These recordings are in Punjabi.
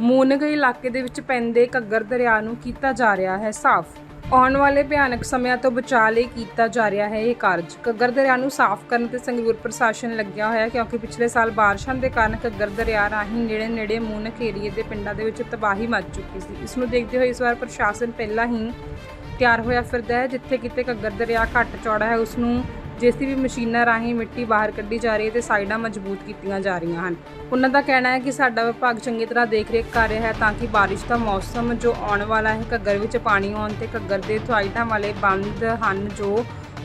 ਮੂਨਗ ਇਲਾਕੇ ਦੇ ਵਿੱਚ ਪੈਂਦੇ ਘੱਗਰ ਦਰਿਆ ਨੂੰ ਕੀਤਾ ਜਾ ਰਿਹਾ ਹੈ ਸਾਫ਼। ਆਉਣ ਵਾਲੇ ਭਿਆਨਕ ਸਮਿਆਂ ਤੋਂ ਬਚਾਅ ਲਈ ਕੀਤਾ ਜਾ ਰਿਹਾ ਹੈ ਇਹ ਕਾਰਜ। ਘੱਗਰ ਦਰਿਆ ਨੂੰ ਸਾਫ਼ ਕਰਨ ਤੇ ਸੰਗਰੂਰ ਪ੍ਰਸ਼ਾਸਨ ਲੱਗਿਆ ਹੋਇਆ ਕਿਉਂਕਿ ਪਿਛਲੇ ਸਾਲ ਬਾਰਿਸ਼ਾਂ ਦੇ ਕਾਰਨ ਘੱਗਰ ਦਰਿਆ ਰਾਹੀਂ ਨੇੜੇ-ਨੇੜੇ ਮੂਨਕ ਏਰੀਏ ਦੇ ਪਿੰਡਾਂ ਦੇ ਵਿੱਚ ਤਬਾਹੀ ਮਚ ਚੁੱਕੀ ਸੀ। ਇਸ ਨੂੰ ਦੇਖਦੇ ਹੋਏ ਇਸ ਵਾਰ ਪ੍ਰਸ਼ਾਸਨ ਪਹਿਲਾਂ ਹੀ ਤਿਆਰ ਹੋਇਆ ਫਿਰਦਾ ਹੈ ਜਿੱਥੇ ਕਿਤੇ ਘੱਗਰ ਦਰਿਆ ਘੱਟ ਚੌੜਾ ਹੈ, ਉਸ ਨੂੰ ਜਿਸ ਦੀ ਵੀ ਮਸ਼ੀਨਾਂ ਰਾਹੀਂ ਮਿੱਟੀ ਬਾਹਰ ਕੱਢੀ ਜਾ ਰਹੀ ਹੈ ਤੇ ਸਾਈਡਾਂ ਮਜ਼ਬੂਤ ਕੀਤੀਆਂ ਜਾ ਰਹੀਆਂ ਹਨ। ਉਹਨਾਂ ਦਾ ਕਹਿਣਾ ਹੈ ਕਿ ਸਾਡਾ ਵਿਭਾਗ ਚੰਗੀ ਤਰ੍ਹਾਂ ਦੇਖ-ਰੇਖ ਕਰ ਰਿਹਾ ਹੈ ਤਾਂ ਕਿ ਬਾਰਿਸ਼ ਦਾ ਮੌਸਮ ਜੋ ਆਉਣ ਵਾਲਾ ਹੈ, ਘੱਗਰ ਵਿੱਚ ਪਾਣੀ ਆਉਣ ਤੇ ਘੱਗਰ ਦੇ ਸਾਈਡਾਂ ਵਾਲੇ ਬੰਦ ਹਨ ਜੋ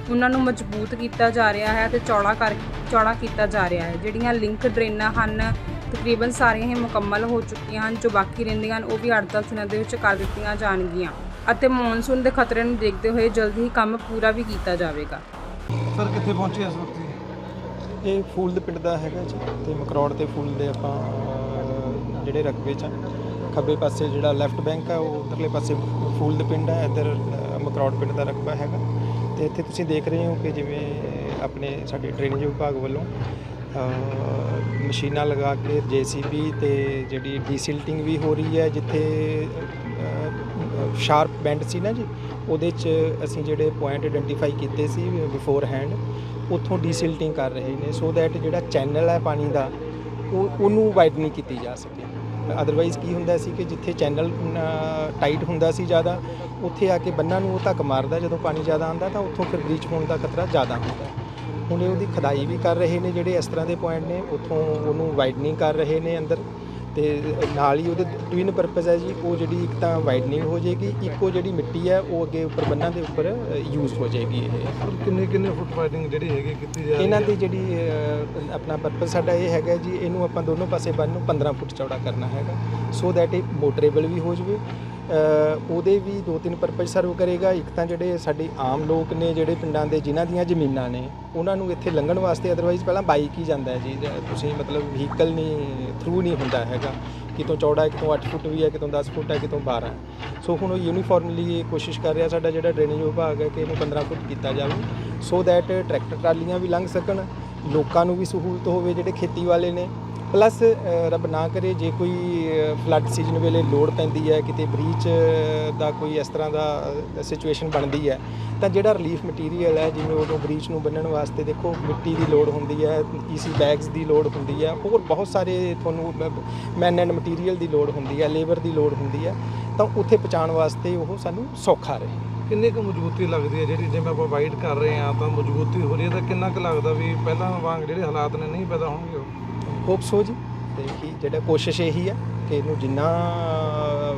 ਉਹਨਾਂ ਨੂੰ ਮਜ਼ਬੂਤ ਕੀਤਾ ਜਾ ਰਿਹਾ ਹੈ ਤੇ ਚੌੜਾ ਕਰ, ਚੌੜਾ ਕੀਤਾ ਜਾ ਰਿਹਾ ਹੈ। ਜਿਹੜੀਆਂ ਲਿੰਕ ਡਰੇਨਾਂ ਹਨ, ਤਕਰੀਬਨ ਸਾਰੀਆਂ ਹੀ ਮੁਕੰਮਲ ਹੋ ਚੁੱਕੀਆਂ ਹਨ, ਜੋ ਬਾਕੀ ਰਹਿੰਦੀਆਂ ਹਨ, ਉਹ ਵੀ 8-10 ਦਿਨਾਂ ਦੇ ਵਿੱਚ ਕਰ ਦਿੱਤੀਆਂ ਜਾਣਗੀਆਂ ਅਤੇ ਮੌਨਸੂਨ ਦੇ ਖਤਰੇ ਨੂੰ ਦੇਖਦੇ ਹੋਏ ਜਲਦੀ ਹੀ ਕੰਮ ਪੂਰਾ ਵੀ ਕੀਤਾ ਜਾਵੇਗਾ। ਸਰ ਕਿੱਥੇ ਪਹੁੰਚੇ ਇਸ ਵਕਤ ਇਹ ਫੂਲ ਦੇ ਪਿੰਡ ਦਾ ਹੈਗਾ ਜੀ ਤੇ ਮਕਰੌੜ ਤੇ ਫੂਲ ਦੇ ਆਪਾਂ ਅਹ, ਜਿਹੜੇ ਰਕਬੇ ਚ ਆ। ਖੱਬੇ ਪਾਸੇ ਜਿਹੜਾ ਲੈਫਟ ਬੈਂਕ ਆ ਉਹ ਉਧਰਲੇ ਪਾਸੇ ਫੂਲ ਦੇ ਪਿੰਡ ਆ ਇੱਧਰ ਅਹ, ਮਕਰੌੜ ਪਿੰਡ ਦਾ ਰਕਬਾ ਹੈਗਾ ਤੇ ਇੱਥੇ ਤੁਸੀਂ ਦੇਖ ਰਹੇ ਹੋ ਕਿ ਜਿਵੇਂ ਆਪਣੇ ਸਾਡੇ ਡਰੇਨੇਜ ਵਿਭਾਗ ਵੱਲੋਂ ਅਹ, ਮਸ਼ੀਨਾਂ ਲਗਾ ਕੇ ਜੀਸੀਬੀ ਤੇ ਜਿਹੜੀ ਡੀਸਿਲਟਿੰਗ ਵੀ ਹੋ ਰਹੀ ਹੈ ਜਿੱਥੇ ਸ਼ਾਰਪ ਬੈਂਡ ਸੀ ਨਾ ਜੀ, ਉਹਦੇ ਚ ਅਸੀਂ ਜਿਹੜੇ ਪੁਆਇੰਟ ਆਇਡੈਂਟੀਫਾਈ ਕੀਤੇ ਸੀ ਬਿਫੋਰ ਹੈਂਡ ਉੱਥੋਂ ਡੀਸਿਲਟਿੰਗ ਕਰ ਰਹੇ ਨੇ ਸੋ ਦੈਟ ਜਿਹੜਾ ਚੈਨਲ ਹੈ ਪਾਣੀ ਦਾ, ਉਹ, ਉਹਨੂੰ ਵਾਈਡਨਿੰਗ ਕੀਤੀ ਜਾ ਸਕੇ। ਅਦਰਵਾਈਜ਼ ਕੀ ਹੁੰਦਾ ਸੀ ਕਿ ਜਿੱਥੇ ਚੈਨਲ ਟਾਈਟ ਹੁੰਦਾ ਸੀ ਜ਼ਿਆਦਾ, ਉੱਥੇ ਆ ਕੇ ਬੰਨਾਂ ਨੂੰ ਉਹ ਧੱਕ ਮਾਰਦਾ, ਜਦੋਂ ਪਾਣੀ ਜ਼ਿਆਦਾ ਆਉਂਦਾ ਤਾਂ ਉੱਥੋਂ ਫਿਰ ਬ੍ਰੀਚ ਹੋਣ ਦਾ ਖਤਰਾ ਜ਼ਿਆਦਾ ਹੁੰਦਾ। ਹੁਣ ਇਹ ਉਹਦੀ ਖਦਾਈ ਵੀ ਕਰ ਰਹੇ ਨੇ ਜਿਹੜੇ ਇਸ ਤਰ੍ਹਾਂ ਦੇ ਪੁਆਇੰਟ ਨੇ, ਉੱਥੋਂ ਉਹਨੂੰ ਵਾਈਡਨਿੰਗ ਕਰ ਰਹੇ ਨੇ ਅੰਦਰ। ਤੇ ਨਾਲ ਹੀ ਉਹਦੇ ਟਵਿਨ ਪਰਪਸ ਹੈ ਜੀ ਉਹ ਜਿਹੜੀ ਇੱਕ ਤਾਂ ਵਾਈਡਨਿੰਗ ਹੋ ਜਾਏਗੀ ਇੱਕ ਉਹ ਜਿਹੜੀ ਮਿੱਟੀ ਹੈ ਉਹ ਅੱਗੇ ਉੱਪਰ ਬੰਨਾਂ ਦੇ ਉੱਪਰ ਯੂਜ਼ ਹੋ ਜਾਏਗੀ ਇਹ। ਕਿੰਨੇ ਕਿੰਨੇ ਫੁੱਟ ਵਾਈਡਿੰਗ ਜਿਹੜੀ ਹੈਗੀ ਕੀਤੀ ਜਾ ਇਹਨਾਂ? ਦੀ ਜਿਹੜੀ ਆਪਣਾ ਪਰਪਸ ਸਾਡਾ ਇਹ ਹੈਗਾ ਜੀ ਇਹਨੂੰ ਆਪਾਂ ਦੋਨੋਂ ਪਾਸੇ ਬੰਨ ਨੂੰ 15 ਫੁੱਟ ਚੌੜਾ ਕਰਨਾ ਹੈਗਾ। ਸੋ ਦੈਟ ਇਹ ਮੋਟਰੇਬਲ ਵੀ ਹੋ ਜਵੇ। ਉਹਦੇ ਵੀ ਦੋ ਤਿੰਨ ਪਰਪਸ ਸਰਵ ਕਰੇਗਾ। ਇੱਕ ਤਾਂ ਜਿਹੜੇ ਸਾਡੇ ਆਮ ਲੋਕ ਨੇ, ਜਿਹੜੇ ਪਿੰਡਾਂ ਦੇ, ਜਿਨ੍ਹਾਂ ਦੀਆਂ ਜ਼ਮੀਨਾਂ ਨੇ, ਉਹਨਾਂ ਨੂੰ ਇੱਥੇ ਲੰਘਣ ਵਾਸਤੇ ਅਦਰਵਾਈਜ਼ ਪਹਿਲਾਂ ਬਾਈਕ ਹੀ ਜਾਂਦਾ ਹੈ ਜੀ। ਤੁਸੀਂ ਮਤਲਬ ਵਹੀਕਲ ਨਹੀਂ ਥਰੂ ਨਹੀਂ ਹੁੰਦਾ ਹੈਗਾ। ਕਿਤੋਂ ਚੌੜਾ ਕਿਤੋਂ 8 ਫੁੱਟ ਵੀ ਹੈ, ਕਿਤੋਂ 10 ਫੁੱਟ ਹੈ, ਕਿਤੋਂ 12 ਸੋ ਹੁਣ ਉਹ ਯੂਨੀਫਾਰਮਲੀ ਕੋਸ਼ਿਸ਼ ਕਰ ਰਿਹਾ ਸਾਡਾ ਜਿਹੜਾ ਡਰੇਨੇਜ ਵਿਭਾਗ ਹੈ ਕਿ ਇਹਨੂੰ 15 ਫੁੱਟ ਕੀਤਾ ਜਾਵੇ। ਸੋ ਦੈਟ ਟਰੈਕਟਰ ਟਰਾਲੀਆਂ ਵੀ ਲੰਘ ਸਕਣ, ਲੋਕਾਂ ਨੂੰ ਵੀ ਸਹੂਲਤ ਹੋਵੇ ਜਿਹੜੇ ਖੇਤੀ ਵਾਲੇ ਨੇ। ਪਲੱਸ ਰੱਬ ਨਾ ਕਰੇ, ਜੇ ਕੋਈ ਫਲੱਡ ਸੀਜ਼ਨ ਵੇਲੇ ਲੋੜ ਪੈਂਦੀ ਹੈ, ਕਿਤੇ ਬ੍ਰੀਚ ਦਾ ਕੋਈ ਇਸ ਤਰ੍ਹਾਂ ਦਾ ਸਿਚੁਏਸ਼ਨ ਬਣਦੀ ਹੈ, ਤਾਂ ਜਿਹੜਾ ਰਿਲੀਫ ਮਟੀਰੀਅਲ ਹੈ, ਜਿਵੇਂ ਉਦੋਂ ਬ੍ਰੀਚ ਨੂੰ ਬੰਨਣ ਵਾਸਤੇ ਦੇਖੋ, ਮਿੱਟੀ ਦੀ ਲੋੜ ਹੁੰਦੀ ਹੈ ਈਸੀ ਬੈਗਸ ਦੀ ਲੋੜ ਹੁੰਦੀ ਹੈ, ਹੋਰ ਬਹੁਤ ਸਾਰੇ ਤੁਹਾਨੂੰ ਮੈਨ ਐਂਡ ਮਟੀਰੀਅਲ ਦੀ ਲੋੜ ਹੁੰਦੀ ਹੈ ਲੇਬਰ ਦੀ ਲੋੜ ਹੁੰਦੀ ਹੈ, ਤਾਂ ਉੱਥੇ ਪਹੁੰਚਾਉਣ ਵਾਸਤੇ ਉਹ ਸਾਨੂੰ ਸੌਖਾ ਰਹੇ। ਕਿੰਨੀ ਕੁ ਮਜ਼ਬੂਤੀ ਲੱਗਦੀ ਹੈ ਜਿਹੜੀ ਜਿਵੇਂ ਆਪਾਂ ਵਾਈਡ ਕਰ ਰਹੇ ਹਾਂ ਤਾਂ ਮਜ਼ਬੂਤੀ ਹੋ ਰਹੀ ਹੈ ਤਾਂ ਕਿੰਨਾ ਕੁ ਲੱਗਦਾ ਵੀ ਪਹਿਲਾਂ ਵਾਂਗ ਜਿਹੜੇ ਹਾਲਾਤ ਨੇ ਨਹੀਂ ਪੈਦਾ ਹੋਣਗੇ ਉਹ? ਹੋਪ ਸੋ ਜੀ ਤੇ ਕੀ ਜਿਹੜਾ ਕੋਸ਼ਿਸ਼ ਇਹੀ ਆ ਕਿ ਇਹਨੂੰ ਜਿੰਨਾ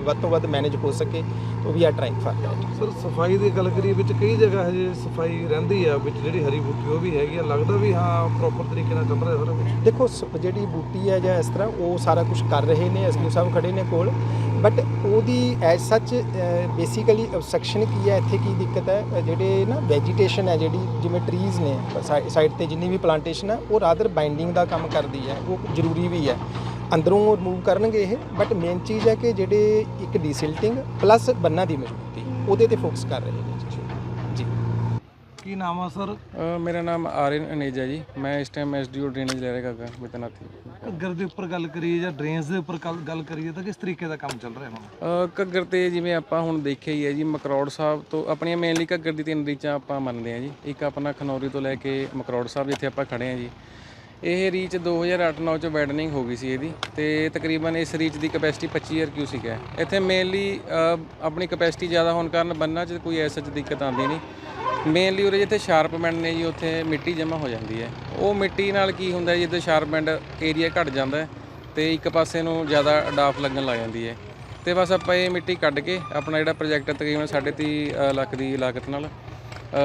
ਵੱਧ ਤੋਂ ਵੱਧ ਮੈਨੇਜ ਹੋ ਸਕੇ ਉਹ ਵੀ ਆ ਟਰਾਈਂਗ ਫਾਰ ਦੈਟ ਸਰ ਸਫ਼ਾਈ ਦੀ ਗੱਲ ਕਰੀਏ ਵਿੱਚ ਕਈ ਜਗ੍ਹਾ ਹਜੇ ਸਫ਼ਾਈ ਰਹਿੰਦੀ ਆ ਵਿੱਚ ਜਿਹੜੀ ਹਰੀ ਬੂਟੀ ਉਹ ਵੀ ਹੈਗੀ ਆ। ਲੱਗਦਾ ਵੀ ਹਾਂ ਪ੍ਰੋਪਰ ਤਰੀਕੇ ਨਾਲ ਚੱਲ ਰਿਹਾ ਸਾਰਾ ਕੁਝ ਦੇਖੋ ਸ- ਜਿਹੜੀ ਬੂਟੀ ਹੈ ਜਾਂ ਇਸ ਤਰ੍ਹਾਂ ਉਹ ਸਾਰਾ ਕੁਝ ਕਰ ਰਹੇ ਨੇ ਐਸਪੀ ਸਾਹਿਬ ਖੜੇ ਨੇ ਕੋਲ। ਬਟ ਉਹਦੀ ਐਜ਼ ਸੱਚ ਬੇਸਿਕਲੀ ਅਬਸਟ੍ਰਕਸ਼ਨ ਕੀ ਹੈ ਇੱਥੇ ਕੀ ਦਿੱਕਤ ਹੈ? ਅ, ਜਿਹੜੇ ਨਾ ਵੈਜੀਟੇਸ਼ਨ ਹੈ ਜਿਹੜੀ ਜਿਵੇਂ ਟਰੀਜ਼ ਨੇ ਸਾਈਡ ਤੇ ਜਿੰਨੀ ਵੀ ਪਲਾਂਟੇਸ਼ਨ ਹੈ ਉਹ ਰਾਦਰ ਬਾਈਂਡਿੰਗ ਦਾ ਕੰਮ ਕਰਦੀ ਹੈ ਉਹ ਜ਼ਰੂਰੀ ਵੀ ਹੈ। ਅੰਦਰੋਂ ਰਿਮੂਵ ਕਰਨਗੇ ਇਹ ਬਟ ਮੇਨ ਚੀਜ਼ ਹੈ ਕਿ ਜਿਹੜੇ ਇੱਕ ਡੀਸਿਲਟਿੰਗ ਪਲੱਸ ਬੰਨਾਂ ਦੀ ਮਜ਼ਬੂਤੀ ਉਹਦੇ ਤੇ ਫੋਕਸ ਕਰ ਰਹੇ ਨੇ ਜੀ। ਜੀ। ਕੀ ਨਾਮ ਆ ਸਰ? ਮੇਰਾ ਨਾਮ ਆਰਿਨ ਅਨੇਜਾ ਜੀ। ਮੈਂ ਇਸ ਟਾਈਮ ਐਸਡੀਓ ਡਰੇਨੇਜ ਲੈ ਰਿਹਾ ਗਾ ਬਿਤਨਾਥੀ ਘੱਗਰ ਦੇ ਉੱਪਰ ਗੱਲ ਕਰੀਏ ਜਾਂ ਡਰੇਨਸ ਦੇ ਉੱਪਰ ਗੱਲ- ਕਰੀਏ ਤਾਂ ਕਿਸ ਤਰੀਕੇ ਦਾ ਕੰਮ ਚੱਲ ਰਿਹਾ ਹੁਣ? ਅ, ਘੱਗਰ ਤੇ ਜਿਵੇਂ ਆਪਾਂ ਹੁਣ ਦੇਖਿਆ ਹੀ ਹੈ ਜੀ ਮਕਰੌੜ ਸਾਹਿਬ ਤੋਂ ਆਪਣੀਆਂ ਮੇਨਲੀ ਘੱਗਰ ਦੀ ਤਿੰਨ ਰੀਚਾਂ ਆਪਾਂ ਮੰਨਦੇ ਹਾਂ ਜੀ। ਇੱਕ ਆਪਣਾ ਖਨੌਰੀ ਤੋਂ ਲੈ ਕੇ ਮਕਰੌੜ ਸਾਹਿਬ ਜਿੱਥੇ ਆਪਾਂ ਖੜੇ ਹਾਂ ਜੀ। ਇਹ ਰੀਚ 2008-9 ਚ ਵੈਡਨਿੰਗ ਹੋ ਗਈ ਸੀ ਇਹਦੀ ਤੇ ਤਕਰੀਬਨ ਇਸ ਰੀਚ ਦੀ ਕਪੈਸਿਟੀ 25000 ਕਿਊਸਿਕ ਹੈ ਇੱਥੇ ਮੇਨਲੀ ਆਪਣੀ ਕਪੈਸਿਟੀ ਜ਼ਿਆਦਾ ਹੋਣ ਕਾਰਨ ਬੰਨਾਂ 'ਚ ਕੋਈ ਐਸਾ ਦਿੱਕਤ ਆਉਂਦੀ ਨਹੀਂ। ਮੇਨਲੀ ਉਰੇ ਜਿੱਥੇ ਸ਼ਾਰਪ ਬੈਂਡ ਨੇ ਜੀ, ਉੱਥੇ ਮਿੱਟੀ ਜਮ੍ਹਾਂ ਹੋ ਜਾਂਦੀ ਹੈ। ਉਹ ਮਿੱਟੀ ਨਾਲ ਕੀ ਹੁੰਦਾ ਜਿੱਦਾਂ ਜਿੱਥੇ ਬੈਂਡ ਏਰੀਆ ਘਟ ਜਾਂਦਾ ਹੈ ਤੇ ਇੱਕ ਪਾਸੇ ਨੂੰ ਜ਼ਿਆਦਾ ਡਾਫ ਲੱਗਣ ਲੱਗ ਜਾਂਦੀ ਹੈ। ਤੇ ਬਸ ਆਪਾਂ ਇਹ ਮਿੱਟੀ ਕੱਢ ਕੇ ਆਪਣਾ ਜਿਹੜਾ ਪ੍ਰੋਜੈਕਟ ਤਕਰੀਬਨ 3.5 ਲੱਖ ਦੀ ਲਾਗਤ ਨਾਲ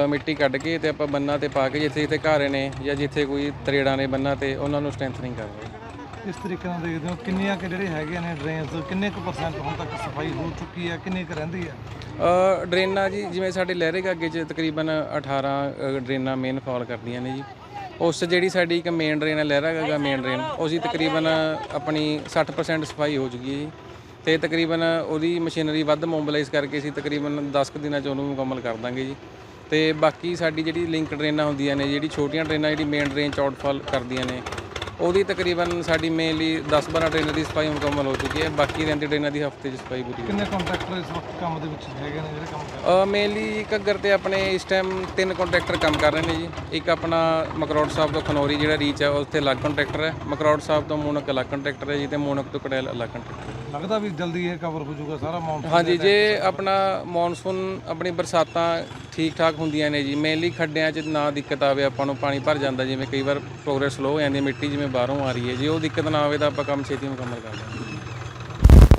ਮਿੱਟੀ ਕੱਢ ਕੇ ਤੇ ਆਪਾਂ ਬੰਨਾਂ ਤੇ ਪਾ ਕੇ ਜਿੱਥੇ ਜਿੱਥੇ ਘਾਰੇ ਨੇ ਜਾਂ ਜਿੱਥੇ ਕੋਈ ਤਰੇੜਾਂ ਨੇ ਬੰਨਾਂ ਤੇ ਉਹਨਾਂ ਨੂੰ ਸਟਰੈਂਥਨਿੰਗ ਕਰ ਰਹੇ ਇਸ ਤਰੀਕੇ ਨਾਲ ਦੇਖਦੇ ਹੋ ਕਿੰਨੀਆਂ ਕਿ ਜਿਹੜੇ ਹੈਗੇ ਨੇ ਡਰੇਨਸ ਕਿੰਨੇ ਕੁ ਪਰਸੈਂਟ ਹੁਣ ਤੱਕ ਸਫ਼ਾਈ ਹੋ ਚੁੱਕੀ ਹੈ ਕਿੰਨੀ ਕੁ ਰਹਿੰਦੀ ਹੈ? ਅ, ਡਰੇਨਾਂ ਜੀ ਜਿਵੇਂ ਸਾਡੇ ਲਹਿਰੇ ਅੱਗੇ 'ਚ ਤਕਰੀਬਨ 18 ਅ, ਡਰੇਨਾਂ ਮੇਨ ਫਾਲ ਕਰਦੀਆਂ ਨੇ ਜੀ। ਉਸ ਜਿਹੜੀ ਸਾਡੀ ਇੱਕ ਮੇਨ ਡਰੇਨ ਹੈ ਲਹਿਰਾ ਗਾਗਾ ਮੇਨ ਡਰੇਨ ਜੀ ਤਕਰੀਬਨ ਆਪਣੀ 60% ਸਫ਼ਾਈ ਹੋ ਚੁੱਕੀ ਹੈ ਜੀ। ਤੇ ਤਕਰੀਬਨ ਉਹਦੀ ਮਸ਼ੀਨਰੀ ਵੱਧ ਮੋਬਿਲਾਈਜ਼ ਕਰਕੇ ਅਸੀਂ ਤਕਰੀਬਨ 10 ਕੁ ਦਿਨਾਂ 'ਚ ਉਹਨੂੰ ਮੁਕੰਮਲ ਕਰ ਦਾਂਗੇ ਜੀ। ਤੇ ਬਾਕੀ ਸਾਡੀ ਜਿਹੜੀ ਲਿੰਕ ਡਰੇਨਾਂ ਹੁੰਦੀਆਂ ਨੇ ਜਿਹੜੀ ਛੋਟੀਆਂ ਡਰੇਨਾਂ ਜਿਹੜੀ ਮੇਨ ਡਰੇਨ ਚ ਆਊਟਫਾਲ ਕਰਦੀਆਂ ਨੇ ਉਹਦੀ ਤਕਰੀਬਨ ਸਾਡੀ ਮੇਨਲੀ 10-12 ਟ੍ਰੇਨਾਂ ਦੀ ਸਫ਼ਾਈ ਮੁਕੰਮਲ ਹੋ ਚੁੱਕੀ ਹੈ। ਬਾਕੀ ਰਹਿੰਦੀ ਟ੍ਰੇਨਾਂ ਦੀ ਹਫ਼ਤੇ 'ਚ ਸਫ਼ਾਈ ਪੂਰੀ ਕਿੰਨੇ ਕੰਟਰੈਕਟਰ ਇਸ ਵਕਤ ਕੰਮ ਦੇ ਵਿੱਚ ਹੈਗੇ ਨੇ ਜਿਹੜੇ ਕੰਮ ਕਰ ਰਹੇ ਮੇਨਲੀ ਘੱਗਰ ਤੇ ਆਪਣੇ ਇਸ ਟਾਈਮ ਤਿੰਨ ਕੰਟਰੈਕਟਰ ਕੰਮ ਕਰ ਰਹੇ ਨੇ ਜੀ। ਇੱਕ ਆਪਣਾ ਮਕਰੌੜ ਸਾਹਿਬ ਤੋਂ ਖਨੌਰੀ ਜਿਹੜਾ ਰੀਚ ਹੈ ਉੱਥੇ ਅਲੱਗ ਕੰਟਰੈਕਟਰ ਹੈ। ਮਕਰੌੜ ਸਾਹਿਬ ਤੋਂ ਮੂਨਕ ਅਲੱਗ ਕੰਟਰੈਕਟਰ ਹੈ ਜੀ ਤੇ ਮੂਨਕ ਤੋਂ ਕੜੈਲ ਅਲੱਗ ਕੰਟਰੈਕਟਰ ਲੱਗਦਾ ਵੀ ਜਲਦੀ ਇਹ ਕਵਰ ਹੋ ਜਾਊਗਾ ਸਾਰਾ ਮੌਨਸੂਨ ਹਾਂਜੀ ਜੇ ਆਪਣਾ ਮੌਨਸੂਨ ਆਪਣੀ ਬਰਸਾਤਾਂ ਠੀਕ ਠਾਕ ਹੁੰਦੀਆਂ ਨੇ ਜੀ ਮੇਨਲੀ ਖੱਡਿਆਂ 'ਚ ਨਾ ਦਿੱਕਤ ਆਵੇ ਆਪਾਂ ਨੂੰ ਪਾਣੀ ਭਰ ਜਾਂਦਾ ਜਿਵੇਂ ਕਈ ਵਾਰ ਪ੍ਰੋਗਰੈਸ ਸਲੋ ਹੋ ਜਾਂਦੀ ਮਿੱਟੀ ਜਿਵੇਂ ਬਾਹਰੋਂ ਆ ਰਹੀ ਹੈ ਜੇ ਉਹ ਦਿੱਕਤ ਨਾ ਆਵੇ ਤਾਂ ਆਪਾਂ ਕੰਮ ਛੇਤੀ ਮੁਕੰਮਲ ਕਰ ਲਾਂਗੇ